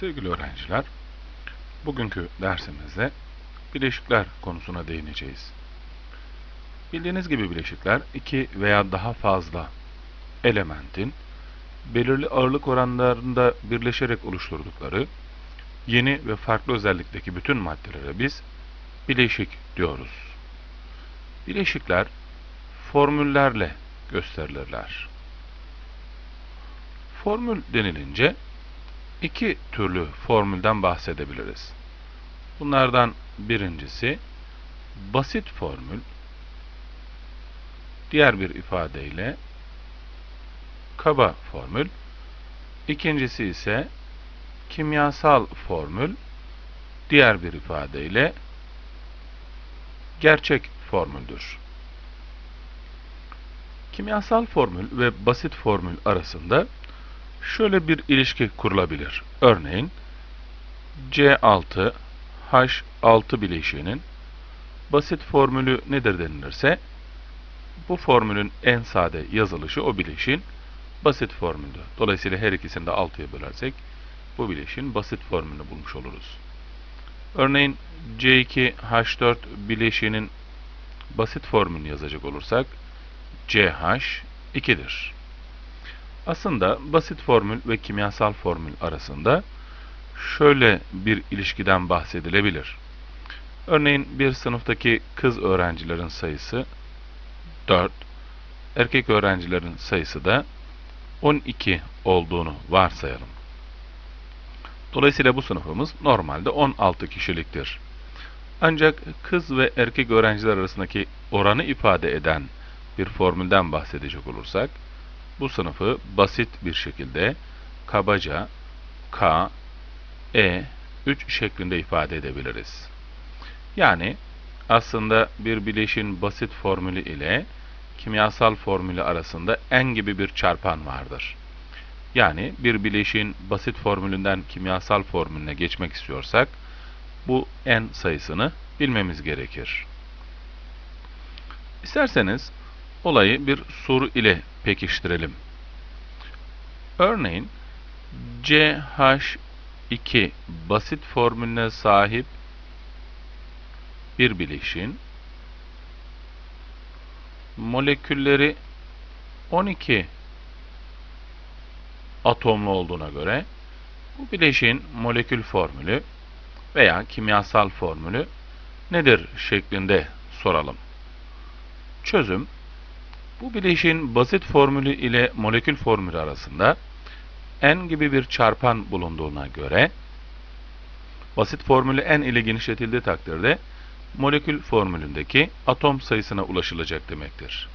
Sevgili öğrenciler, bugünkü dersimizde bileşikler konusuna değineceğiz. Bildiğiniz gibi bileşikler iki veya daha fazla elementin belirli ağırlık oranlarında birleşerek oluşturdukları yeni ve farklı özellikteki bütün maddelere biz bileşik diyoruz. Bileşikler formüllerle gösterilirler. Formül denilince iki türlü formülden bahsedebiliriz. Bunlardan birincisi basit formül, diğer bir ifadeyle kaba formül, ikincisi ise kimyasal formül, diğer bir ifadeyle gerçek formüldür. Kimyasal formül ve basit formül arasında şöyle bir ilişki kurulabilir. Örneğin C6 H6 bileşiğinin basit formülü nedir denilirse bu formülün en sade yazılışı o bileşiğin basit formülü. Dolayısıyla her ikisini de 6'ya bölersek bu bileşiğin basit formülünü bulmuş oluruz. Örneğin C2H4 bileşiğinin basit formülünü yazacak olursak CH 2'dir. Aslında basit formül ve kimyasal formül arasında şöyle bir ilişkiden bahsedilebilir. Örneğin bir sınıftaki kız öğrencilerin sayısı 4, erkek öğrencilerin sayısı da 12 olduğunu varsayalım. Dolayısıyla bu sınıfımız normalde 16 kişiliktir. Ancak kız ve erkek öğrenciler arasındaki oranı ifade eden bir formülden bahsedecek olursak, bu sınıfı basit bir şekilde kabaca K, E, 3 şeklinde ifade edebiliriz. Yani aslında bir bileşin basit formülü ile kimyasal formülü arasında en gibi bir çarpan vardır. Yani bir bileşin basit formülünden kimyasal formülüne geçmek istiyorsak bu n sayısını bilmemiz gerekir. İsterseniz olayı bir soru ile pekiştirelim. Örneğin CH2 basit formülüne sahip bir bileşin molekülleri 12 atomlu olduğuna göre bu bileşiğin molekül formülü veya kimyasal formülü nedir şeklinde soralım. Çözüm bu bileşiğin basit formülü ile molekül formülü arasında n gibi bir çarpan bulunduğuna göre basit formülü n ile genişletildiği takdirde molekül formülündeki atom sayısına ulaşılacak demektir.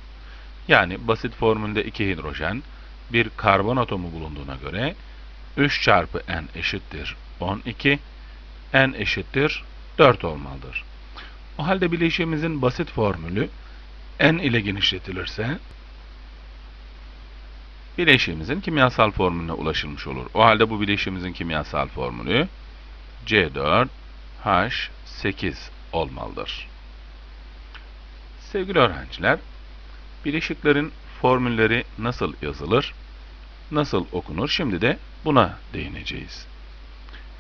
Yani basit formülde 2 hidrojen, bir karbon atomu bulunduğuna göre 3 çarpı n eşittir 12, n eşittir 4 olmalıdır. O halde bileşiğimizin basit formülü n ile genişletilirse bileşiğimizin kimyasal formülüne ulaşılmış olur. O halde bu bileşiğimizin kimyasal formülü C4H8 olmalıdır. Sevgili öğrenciler, bileşiklerin formülleri nasıl yazılır, nasıl okunur? Şimdi de buna değineceğiz.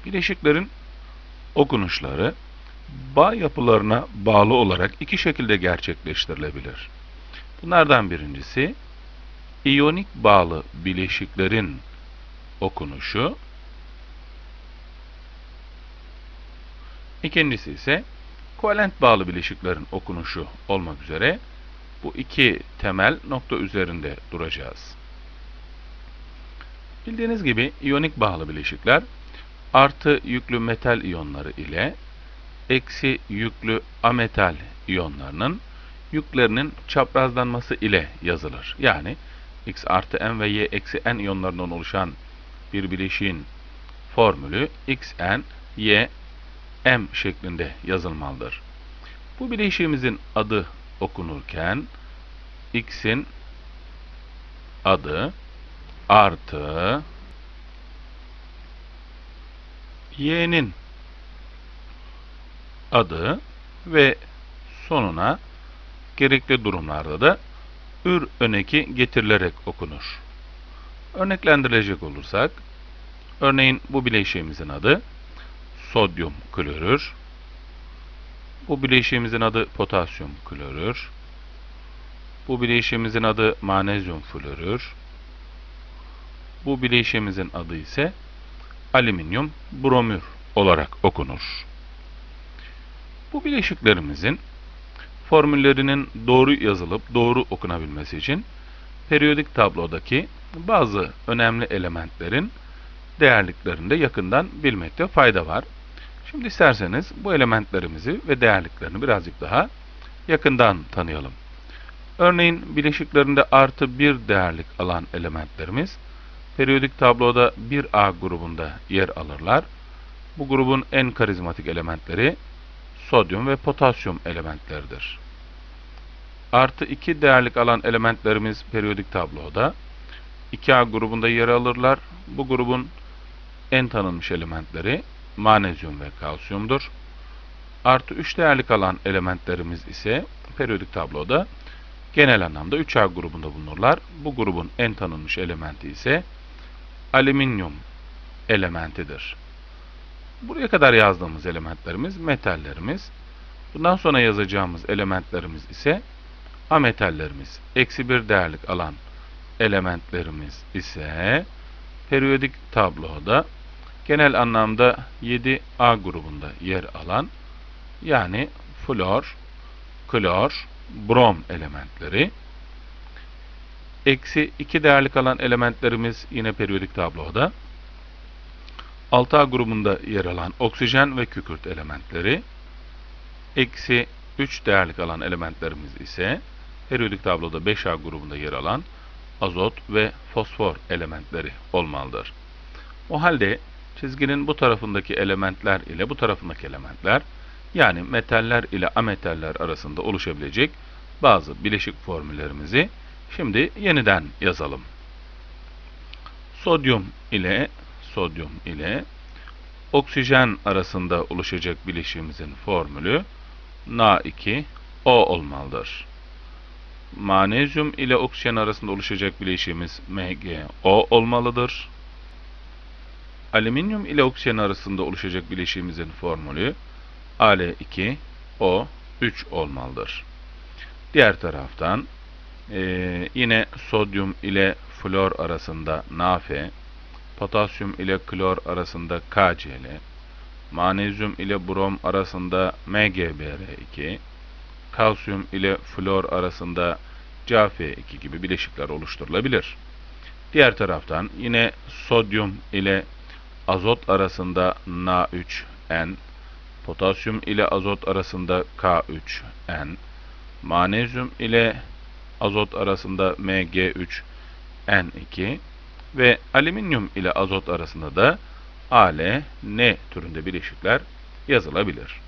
Bileşiklerin okunuşları bağ yapılarına bağlı olarak iki şekilde gerçekleştirilebilir. Bunlardan birincisi iyonik bağlı bileşiklerin okunuşu. İkincisi ise kovalent bağlı bileşiklerin okunuşu olmak üzere bu iki temel nokta üzerinde duracağız. Bildiğiniz gibi iyonik bağlı bileşikler artı yüklü metal iyonları ile eksi yüklü ametal iyonlarının yüklerinin çaprazlanması ile yazılır. Yani x artı n ve y eksi n iyonlarından oluşan bir bileşiğin formülü xn, y, m şeklinde yazılmalıdır. Bu bileşiğimizin adı okunurken x'in adı artı y'nin adı ve sonuna gerekli durumlarda da ür öneki getirilerek okunur. Örneklendirilecek olursak, Örneğin bu bileşiğimizin adı sodyum klorür. Bu bileşiğimizin adı potasyum klorür. Bu bileşiğimizin adı manezyum florür. Bu bileşiğimizin adı ise alüminyum bromür olarak okunur. Bu bileşiklerimizin formüllerinin doğru yazılıp doğru okunabilmesi için periyodik tablodaki bazı önemli elementlerin değerliklerini de yakından bilmekte fayda var. Şimdi isterseniz bu elementlerimizi ve değerliklerini birazcık daha yakından tanıyalım. Örneğin bileşiklerinde artı bir değerlik alan elementlerimiz periyodik tabloda 1A grubunda yer alırlar. Bu grubun en karizmatik elementleri sodyum ve potasyum elementleridir. Artı 2 değerlik alan elementlerimiz periyodik tabloda 2A grubunda yer alırlar. Bu grubun en tanınmış elementleri manezyum ve kalsiyumdur. Artı 3 değerlik alan elementlerimiz ise periyodik tabloda genel anlamda 3A grubunda bulunurlar. Bu grubun en tanınmış elementi ise alüminyum elementidir. Buraya kadar yazdığımız elementlerimiz metallerimiz. Bundan sonra yazacağımız elementlerimiz ise ametallerimiz. Eksi bir değerlik alan elementlerimiz ise periyodik tabloda genel anlamda 7A grubunda yer alan yani flor, klor, brom elementleri. Eksi 2 değerli kalan elementlerimiz yine periyodik tabloda. 6A grubunda yer alan oksijen ve kükürt elementleri. Eksi 3 değerli kalan elementlerimiz ise periyodik tabloda 5A grubunda yer alan azot ve fosfor elementleri olmalıdır. O halde çizginin bu tarafındaki elementler ile bu tarafındaki elementler yani metaller ile ametaller arasında oluşabilecek bazı bileşik formüllerimizi şimdi yeniden yazalım. Sodyum ile sodyum ile oksijen arasında oluşacak bileşiğimizin formülü Na2O olmalıdır. Manezyum ile oksijen arasında oluşacak bileşiğimiz MgO olmalıdır. Alüminyum ile oksijen arasında oluşacak bileşiğimizin formülü Al2O3 olmalıdır. Diğer taraftan e, yine sodyum ile flor arasında NaF, potasyum ile klor arasında KCl, manezyum ile brom arasında MgBr2, kalsiyum ile flor arasında CaF2 gibi bileşikler oluşturulabilir. Diğer taraftan yine sodyum ile azot arasında Na3N, potasyum ile azot arasında K3N, manezyum ile azot arasında Mg3N2 ve alüminyum ile azot arasında da AL, N türünde bileşikler yazılabilir.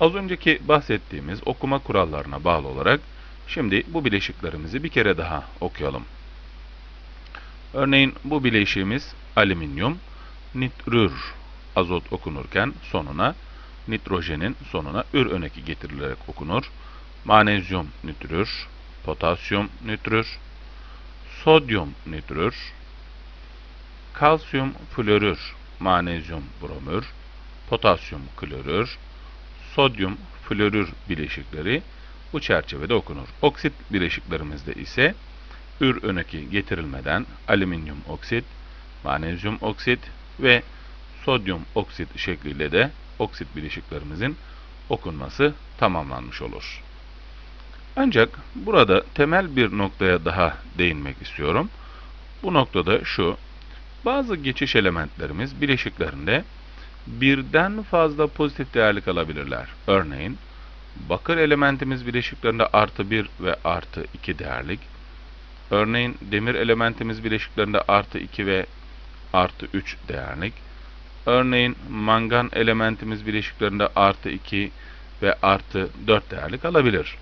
Az önceki bahsettiğimiz okuma kurallarına bağlı olarak şimdi bu bileşiklerimizi bir kere daha okuyalım. Örneğin bu bileşiğimiz alüminyum, nitrür azot okunurken sonuna nitrojenin sonuna ür öneki getirilerek okunur. Manezyum nitrür, potasyum nitrür, sodyum nitrür, kalsiyum florür, manezyum bromür, potasyum klorür, sodyum florür bileşikleri bu çerçevede okunur. Oksit bileşiklerimizde ise ür öneki getirilmeden alüminyum oksit, manezyum oksit ve sodyum oksit şekliyle de oksit bileşiklerimizin okunması tamamlanmış olur. Ancak burada temel bir noktaya daha değinmek istiyorum. Bu noktada şu, bazı geçiş elementlerimiz bileşiklerinde birden fazla pozitif değerlik alabilirler. Örneğin, bakır elementimiz bileşiklerinde artı 1 ve artı 2 değerlik. Örneğin, demir elementimiz bileşiklerinde artı 2 ve artı 3 değerlik. Örneğin, mangan elementimiz bileşiklerinde artı 2 ve artı 4 değerlik alabilir.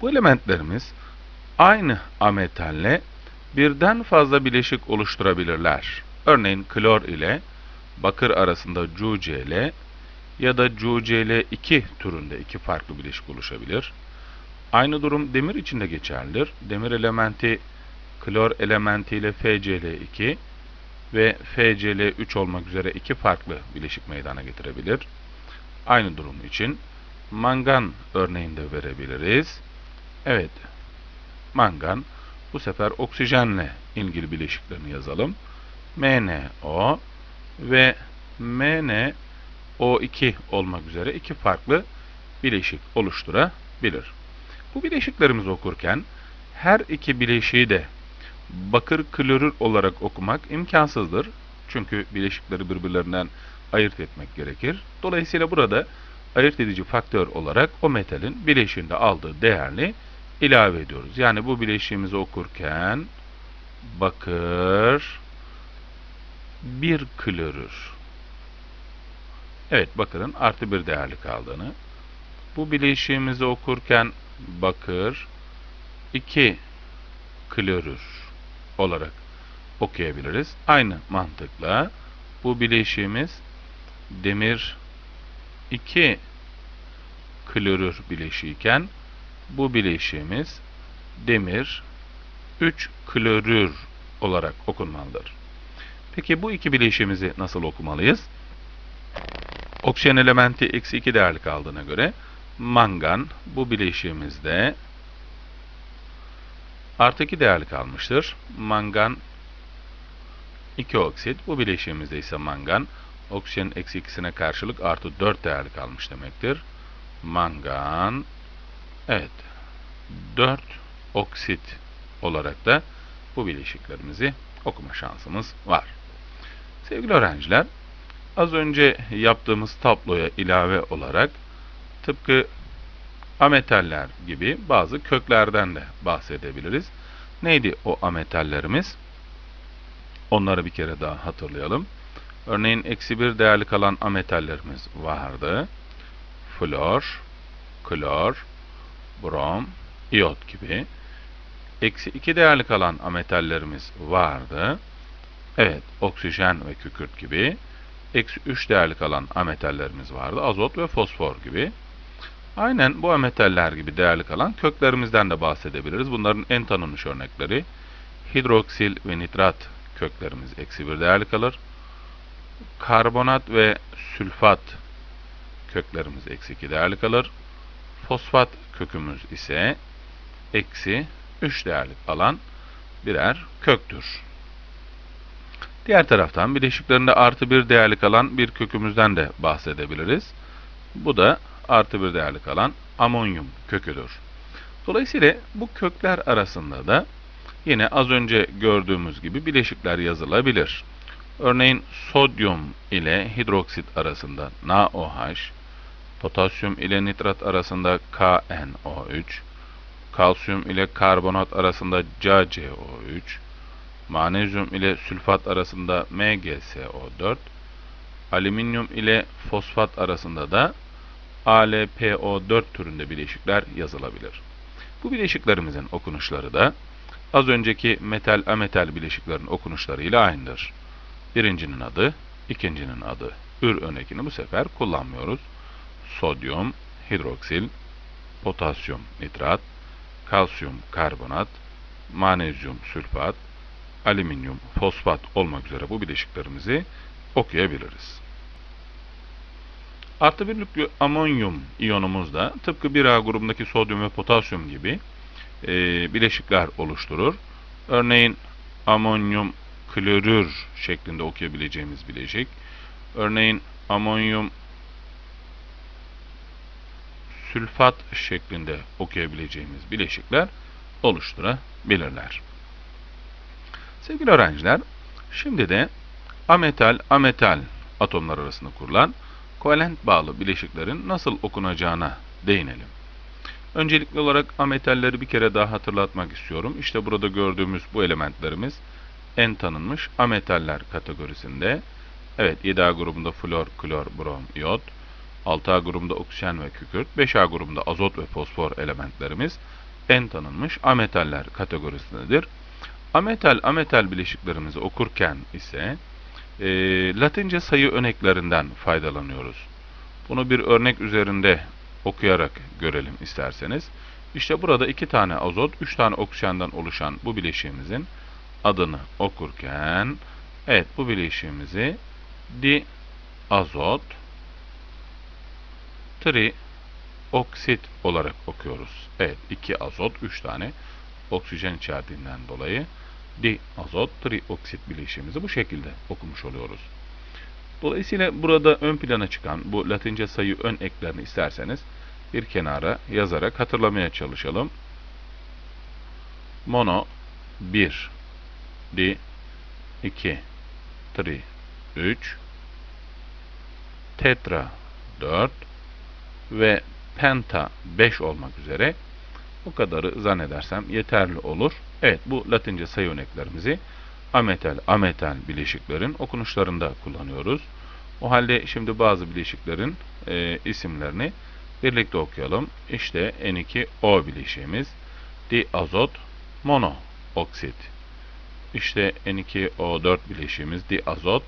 Bu elementlerimiz aynı ametalle birden fazla bileşik oluşturabilirler. Örneğin klor ile bakır arasında CuCl ya da CuCl2 türünde iki farklı bileşik oluşabilir. Aynı durum demir için de geçerlidir. Demir elementi klor elementi ile FCl2 ve FCl3 olmak üzere iki farklı bileşik meydana getirebilir. Aynı durum için mangan örneğinde verebiliriz. Evet, mangan bu sefer oksijenle ilgili bileşiklerini yazalım. MnO ve MnO2 olmak üzere iki farklı bileşik oluşturabilir. Bu bileşiklerimizi okurken her iki bileşiği de bakır klorür olarak okumak imkansızdır. Çünkü bileşikleri birbirlerinden ayırt etmek gerekir. Dolayısıyla burada ayırt edici faktör olarak o metalin bileşiğinde aldığı değerli ilave ediyoruz. Yani bu bileşiğimizi okurken bakır bir klorür. Evet bakırın artı bir değerli kaldığını. Bu bileşiğimizi okurken bakır 2 klorür olarak okuyabiliriz. Aynı mantıkla bu bileşiğimiz demir 2 klorür bileşiğiken bu bileşiğimiz demir 3 klorür olarak okunmalıdır. Peki bu iki bileşiğimizi nasıl okumalıyız? Oksijen elementi eksi 2 değerli kaldığına göre mangan bu bileşiğimizde artı 2 değerli kalmıştır. Mangan 2 oksit. Bu bileşiğimizde ise mangan oksijen eksi 2'sine karşılık artı 4 değerli kalmış demektir. Mangan evet 4 oksit olarak da bu bileşiklerimizi okuma şansımız var. Sevgili öğrenciler, az önce yaptığımız tabloya ilave olarak tıpkı ametaller gibi bazı köklerden de bahsedebiliriz. Neydi o ametallerimiz? Onları bir kere daha hatırlayalım. Örneğin eksi bir değerli kalan ametallerimiz vardı. Flor, klor, brom, iot gibi. Eksi 2 değerli kalan ametallerimiz vardı. Evet, oksijen ve kükürt gibi. Eksi 3 değerli kalan ametallerimiz vardı. Azot ve fosfor gibi. Aynen bu ametaller gibi değerli kalan köklerimizden de bahsedebiliriz. Bunların en tanınmış örnekleri hidroksil ve nitrat köklerimiz eksi 1 değerli kalır. Karbonat ve sülfat köklerimiz eksi 2 değerli kalır. Fosfat kökümüz ise eksi 3 değerli alan birer köktür. Diğer taraftan bileşiklerinde artı 1 değerli kalan bir kökümüzden de bahsedebiliriz. Bu da artı 1 değerli kalan amonyum köküdür. Dolayısıyla bu kökler arasında da yine az önce gördüğümüz gibi bileşikler yazılabilir. Örneğin sodyum ile hidroksit arasında NaOH, potasyum ile nitrat arasında KNO3, kalsiyum ile karbonat arasında CaCO3, manezyum ile sülfat arasında MgSO4, alüminyum ile fosfat arasında da AlPO4 türünde bileşikler yazılabilir. Bu bileşiklerimizin okunuşları da az önceki metal ametal bileşiklerin okunuşlarıyla aynıdır. Birincinin adı, ikincinin adı. Ür örnekini bu sefer kullanmıyoruz. Sodyum, hidroksil, potasyum nitrat, kalsiyum karbonat, manezyum sülfat, alüminyum fosfat olmak üzere bu bileşiklerimizi okuyabiliriz. Artı bir yüklü amonyum iyonumuz da tıpkı 1A grubundaki sodyum ve potasyum gibi e, bileşikler oluşturur. Örneğin amonyum klorür şeklinde okuyabileceğimiz bileşik. Örneğin amonyum sülfat şeklinde okuyabileceğimiz bileşikler oluşturabilirler. Sevgili öğrenciler, şimdi de ametal ametal atomlar arasında kurulan kovalent bağlı bileşiklerin nasıl okunacağına değinelim. Öncelikli olarak ametalleri bir kere daha hatırlatmak istiyorum. İşte burada gördüğümüz bu elementlerimiz en tanınmış ametaller kategorisinde. Evet 7A grubunda flor, klor, brom, iot, 6A grubunda oksijen ve kükürt, 5A grubunda azot ve fosfor elementlerimiz en tanınmış ametaller kategorisindedir. Ametal ametal bileşiklerimizi okurken ise e, Latince sayı örneklerinden faydalanıyoruz. Bunu bir örnek üzerinde okuyarak görelim isterseniz. İşte burada iki tane azot, üç tane oksijenden oluşan bu bileşiğimizin adını okurken Evet bu bileşiğimizi diazot trioksit olarak okuyoruz. Evet 2 azot 3 tane oksijen içerdiğinden dolayı diazot trioksit bileşiğimizi bu şekilde okumuş oluyoruz. Dolayısıyla burada ön plana çıkan bu latince sayı ön eklerini isterseniz bir kenara yazarak hatırlamaya çalışalım. Mono 1 di 2 tri 3 tetra 4 ve penta 5 olmak üzere bu kadarı zannedersem yeterli olur. Evet bu latince sayı örneklerimizi ametal ametal bileşiklerin okunuşlarında kullanıyoruz. O halde şimdi bazı bileşiklerin e, isimlerini birlikte okuyalım. İşte N2O bileşiğimiz diazot monooksit. İşte N2O4 bileşiğimiz diazot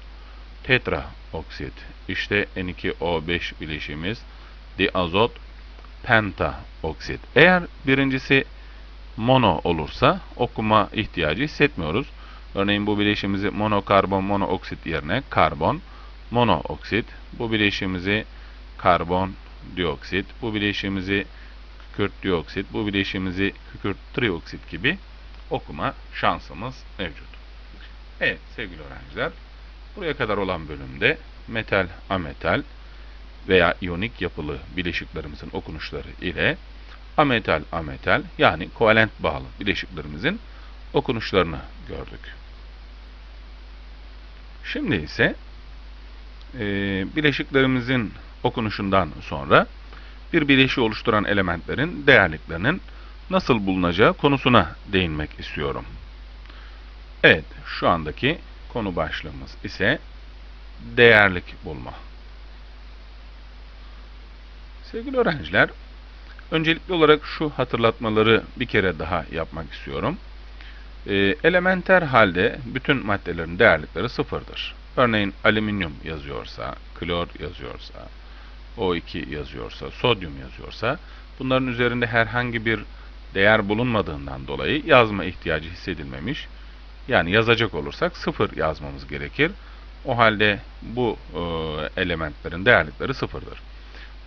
tetraoksit. İşte N2O5 bileşiğimiz diazot pentaoksit. Eğer birincisi mono olursa okuma ihtiyacı hissetmiyoruz. Örneğin bu bileşiğimizi monokarbon monooksit yerine karbon monooksit, bu bileşiğimizi karbon dioksit, bu bileşiğimizi kükürt dioksit, bu bileşiğimizi kükürt trioksit gibi okuma şansımız mevcut. Evet sevgili öğrenciler, buraya kadar olan bölümde metal, ametal veya iyonik yapılı bileşiklerimizin okunuşları ile ametal, ametal yani kovalent bağlı bileşiklerimizin okunuşlarını gördük. Şimdi ise e, bileşiklerimizin okunuşundan sonra bir bileşiği oluşturan elementlerin değerliklerinin nasıl bulunacağı konusuna değinmek istiyorum. Evet, şu andaki konu başlığımız ise değerlik bulma. Sevgili öğrenciler, öncelikli olarak şu hatırlatmaları bir kere daha yapmak istiyorum. E, elementer halde bütün maddelerin değerlikleri sıfırdır. Örneğin alüminyum yazıyorsa, klor yazıyorsa, O2 yazıyorsa, sodyum yazıyorsa, bunların üzerinde herhangi bir değer bulunmadığından dolayı yazma ihtiyacı hissedilmemiş. Yani yazacak olursak sıfır yazmamız gerekir. O halde bu e, elementlerin değerlikleri sıfırdır.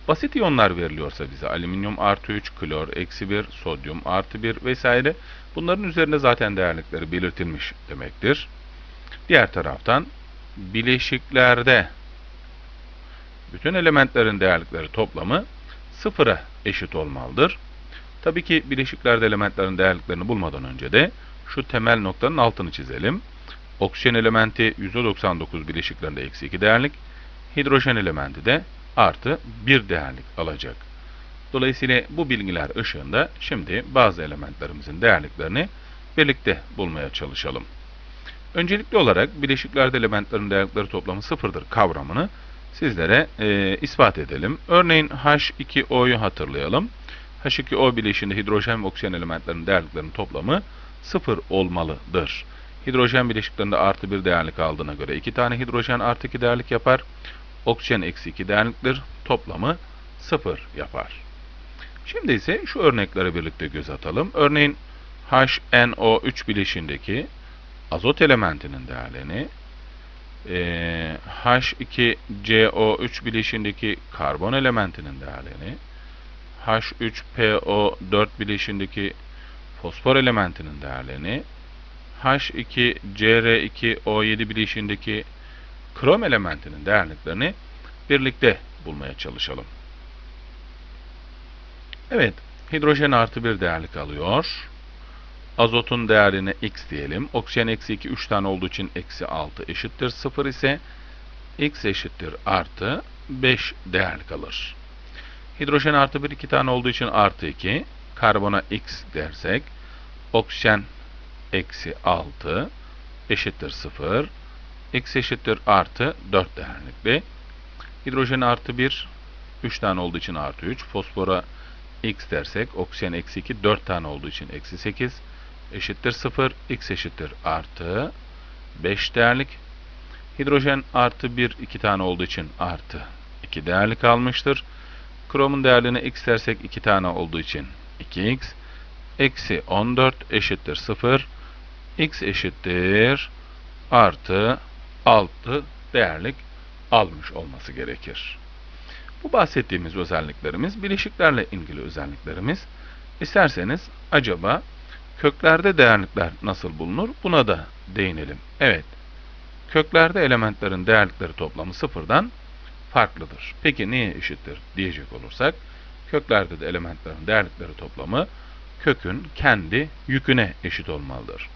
Basit iyonlar veriliyorsa bize alüminyum artı 3, klor eksi 1, sodyum artı 1 vesaire bunların üzerinde zaten değerlikleri belirtilmiş demektir. Diğer taraftan bileşiklerde bütün elementlerin değerlikleri toplamı sıfıra eşit olmalıdır. Tabii ki bileşiklerde elementlerin değerliklerini bulmadan önce de şu temel noktanın altını çizelim. Oksijen elementi %99 bileşiklerinde eksi 2 değerlik, hidrojen elementi de artı 1 değerlik alacak. Dolayısıyla bu bilgiler ışığında şimdi bazı elementlerimizin değerliklerini birlikte bulmaya çalışalım. Öncelikli olarak bileşiklerde elementlerin değerlikleri toplamı sıfırdır kavramını sizlere e, ispat edelim. Örneğin H2O'yu hatırlayalım. H2O bileşiğinde hidrojen ve oksijen elementlerinin değerliklerinin toplamı sıfır olmalıdır. Hidrojen bileşiklerinde artı bir değerlik aldığına göre iki tane hidrojen artı iki değerlik yapar. Oksijen eksi iki değerliktir. Toplamı sıfır yapar. Şimdi ise şu örneklere birlikte göz atalım. Örneğin HNO3 bileşiğindeki azot elementinin değerlerini e, H2CO3 bileşiğindeki karbon elementinin değerlerini H3PO4 bileşiğindeki fosfor elementinin değerlerini H2CR2O7 bileşiğindeki krom elementinin değerliklerini birlikte bulmaya çalışalım. Evet, hidrojen artı bir değerlik alıyor. Azotun değerine x diyelim. Oksijen eksi 2 3 tane olduğu için eksi 6 eşittir 0 ise x eşittir artı 5 değerlik alır. Hidrojen artı 1 2 tane olduğu için artı 2. Karbona x dersek oksijen eksi 6 eşittir 0. x eşittir artı 4 değerlikli. Hidrojen artı 1 3 tane olduğu için artı 3. Fosfora x dersek oksijen eksi 2 4 tane olduğu için eksi 8 eşittir 0. x eşittir artı 5 değerlik. Hidrojen artı 1 2 tane olduğu için artı 2 değerlik almıştır. Kromun değerlerine x dersek 2 tane olduğu için 2x. Eksi 14 eşittir 0. x eşittir artı 6 değerlik almış olması gerekir. Bu bahsettiğimiz özelliklerimiz bileşiklerle ilgili özelliklerimiz. İsterseniz acaba köklerde değerlikler nasıl bulunur? Buna da değinelim. Evet, köklerde elementlerin değerlikleri toplamı sıfırdan farklıdır. Peki neye eşittir diyecek olursak, köklerde de elementlerin değerlikleri toplamı kökün kendi yüküne eşit olmalıdır.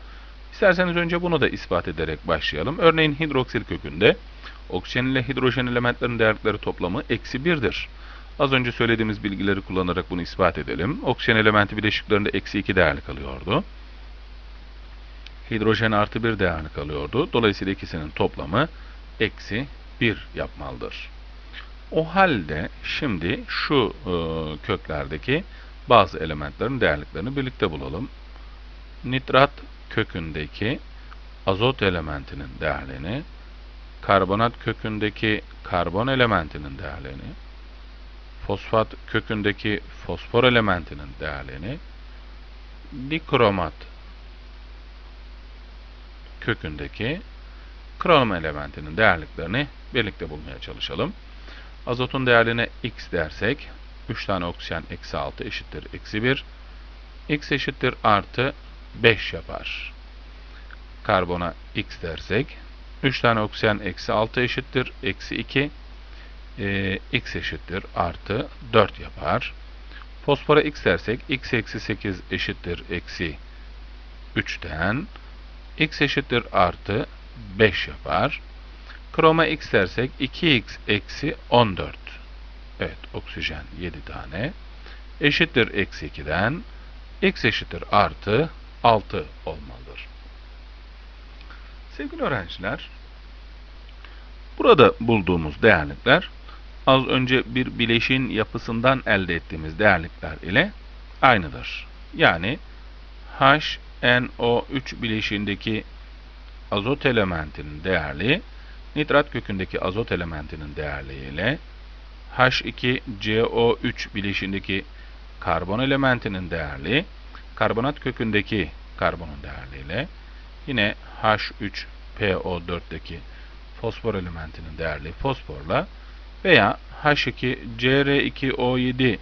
İsterseniz önce bunu da ispat ederek başlayalım. Örneğin hidroksil kökünde oksijen ile hidrojen elementlerin değerlikleri toplamı eksi 1'dir. Az önce söylediğimiz bilgileri kullanarak bunu ispat edelim. Oksijen elementi bileşiklerinde eksi 2 değerlik alıyordu. Hidrojen artı 1 değerlik alıyordu. Dolayısıyla ikisinin toplamı eksi 1 yapmalıdır. O halde şimdi şu e, köklerdeki bazı elementlerin değerliklerini birlikte bulalım. Nitrat kökündeki azot elementinin değerlerini, karbonat kökündeki karbon elementinin değerlerini, fosfat kökündeki fosfor elementinin değerlerini, dikromat kökündeki krom elementinin değerliklerini birlikte bulmaya çalışalım. Azotun değerine x dersek 3 tane oksijen eksi 6 eşittir eksi 1. x eşittir artı 5 yapar. Karbona x dersek 3 tane oksijen eksi 6 eşittir eksi 2. E, x eşittir artı 4 yapar. Fosfora x dersek x eksi 8 eşittir eksi 3'ten x eşittir artı 5 yapar. Kroma x dersek 2x eksi 14. Evet oksijen 7 tane. Eşittir eksi 2'den x eşittir artı 6 olmalıdır. Sevgili öğrenciler, burada bulduğumuz değerlikler az önce bir bileşin yapısından elde ettiğimiz değerlikler ile aynıdır. Yani HNO3 bileşiğindeki azot elementinin değerli nitrat kökündeki azot elementinin değerliği ile H2CO3 bileşiğindeki karbon elementinin değerli karbonat kökündeki karbonun değerliyle yine H3PO4'teki fosfor elementinin değerli fosforla veya H2CR2O7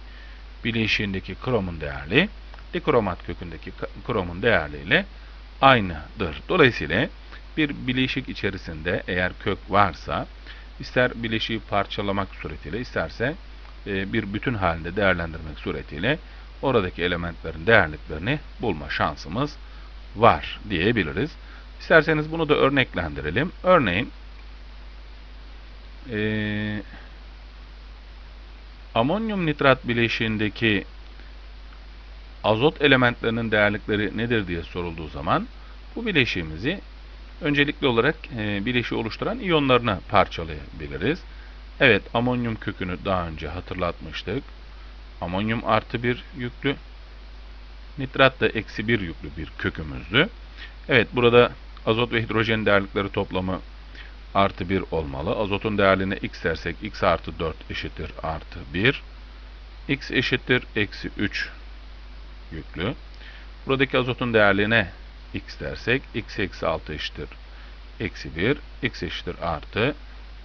bileşiğindeki kromun değerli dikromat kökündeki kromun değerliyle aynıdır. Dolayısıyla bir bileşik içerisinde eğer kök varsa ister bileşiği parçalamak suretiyle isterse e, bir bütün halinde değerlendirmek suretiyle oradaki elementlerin değerliklerini bulma şansımız var diyebiliriz. İsterseniz bunu da örneklendirelim. Örneğin e, amonyum nitrat bileşiğindeki azot elementlerinin değerlikleri nedir diye sorulduğu zaman bu bileşiğimizi öncelikli olarak e, bileşiği oluşturan iyonlarına parçalayabiliriz. Evet, amonyum kökünü daha önce hatırlatmıştık. Amonyum artı bir yüklü, nitrat da eksi bir yüklü bir kökümüzdü. Evet, burada azot ve hidrojen değerlikleri toplamı artı 1 olmalı. Azotun değerliğine x dersek x artı 4 eşittir artı 1. x eşittir eksi 3 yüklü. Buradaki azotun değerliğine x dersek x eksi 6 eşittir eksi 1, x eşittir artı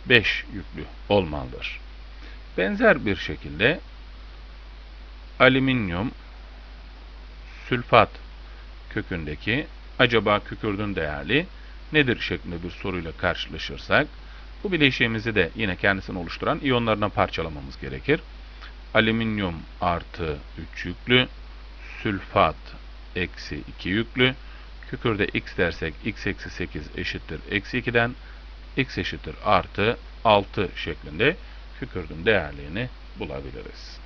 5 yüklü olmalıdır. Benzer bir şekilde alüminyum sülfat kökündeki acaba kükürdün değerli nedir şeklinde bir soruyla karşılaşırsak bu bileşiğimizi de yine kendisini oluşturan iyonlarına parçalamamız gerekir. Alüminyum artı 3 yüklü, sülfat eksi 2 yüklü, kükürde x dersek x eksi 8 eşittir eksi 2'den x eşittir artı 6 şeklinde kükürdün değerliğini bulabiliriz.